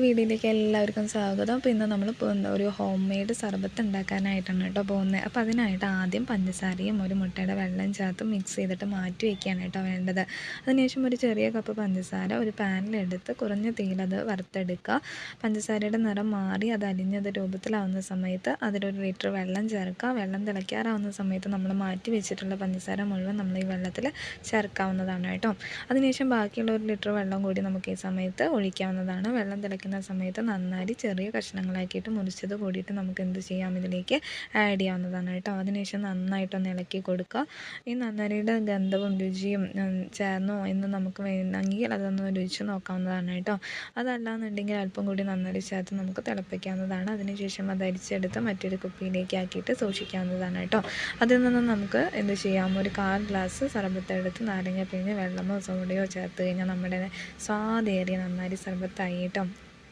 വീഡിയോയിലേക്ക് എല്ലാവർക്കും സ്വാഗതം. അപ്പോൾ ഇന്ന് നമ്മൾ ഒരു ഹോം മെയ്ഡ് സർബത്ത് ഉണ്ടാക്കാനായിട്ടാണ് കേട്ടോ പോകുന്നത് അപ്പോൾ അതിനായിട്ട് ആദ്യം പഞ്ചസാരയും ഒരു മുട്ടയുടെ വെള്ളം ചേർത്ത് മിക്സ് ചെയ്തിട്ട് മാറ്റി വയ്ക്കുകയാണ് കേട്ടോ വേണ്ടത്. അതിനുശേഷം ഒരു ചെറിയ കപ്പ് പഞ്ചസാര ഒരു പാനിലെടുത്ത് കുറഞ്ഞ തീയിലത് വറുത്തെടുക്കുക. പഞ്ചസാരയുടെ നിറം മാറി അത് അലിഞ്ഞത് രൂപത്തിലാവുന്ന സമയത്ത് അതിലൊരു ലിറ്റർ വെള്ളം ചേർക്കുക. വെള്ളം തിളയ്ക്കാറാവുന്ന സമയത്ത് നമ്മൾ മാറ്റി വെച്ചിട്ടുള്ള പഞ്ചസാര മുഴുവൻ നമ്മൾ ഈ വെള്ളത്തിൽ ചേർക്കാവുന്നതാണ് കേട്ടോ. അതിനുശേഷം ബാക്കിയുള്ള ഒരു ലിറ്റർ വെള്ളം കൂടി നമുക്ക് ഈ സമയത്ത് ഒഴിക്കാവുന്നതാണ്. വെള്ളം തിളയ്ക്കുന്ന സമയത്ത് നന്നായി ചെറിയ കഷ്ണങ്ങളാക്കിയിട്ട് മുറിച്ചത് കൂടിയിട്ട് നമുക്ക് എന്ത് ചെയ്യാം? ഇതിലേക്ക് ആഡ് ചെയ്യാവുന്നതാണ് കേട്ടോ. അതിനുശേഷം നന്നായിട്ടൊന്ന് ഇളക്കി കൊടുക്കുക. ഈ നന്നാരിയുടെ ഗന്ധവും രുചിയും ചേർന്നോ എന്ന് നമുക്ക് വേണമെങ്കിൽ അതൊന്ന് രുചിച്ച് നോക്കാവുന്നതാണ് കേട്ടോ. അതല്ലാന്നുണ്ടെങ്കിൽ അല്പം കൂടി നന്നായി ചേർത്ത് നമുക്ക് തിളപ്പിക്കാവുന്നതാണ്. അതിനുശേഷം അത് അരിച്ചെടുത്ത് മറ്റൊരു കുപ്പിയിലേക്ക് ആക്കിയിട്ട് സൂക്ഷിക്കാവുന്നതാണ് കേട്ടോ. അതിൽ നിന്ന് നമുക്ക് എന്ത് ചെയ്യാം? ഒരു കാൽ ഗ്ലാസ് സർബത്തെടുത്ത് നാരങ്ങ പിഴിഞ്ഞ് വെള്ളമോ സോഡയോ ചേർത്ത് കഴിഞ്ഞാൽ നമ്മുടെ സ്വാദേറിയ നന്നായി സർബത്തായി കേട്ടോ.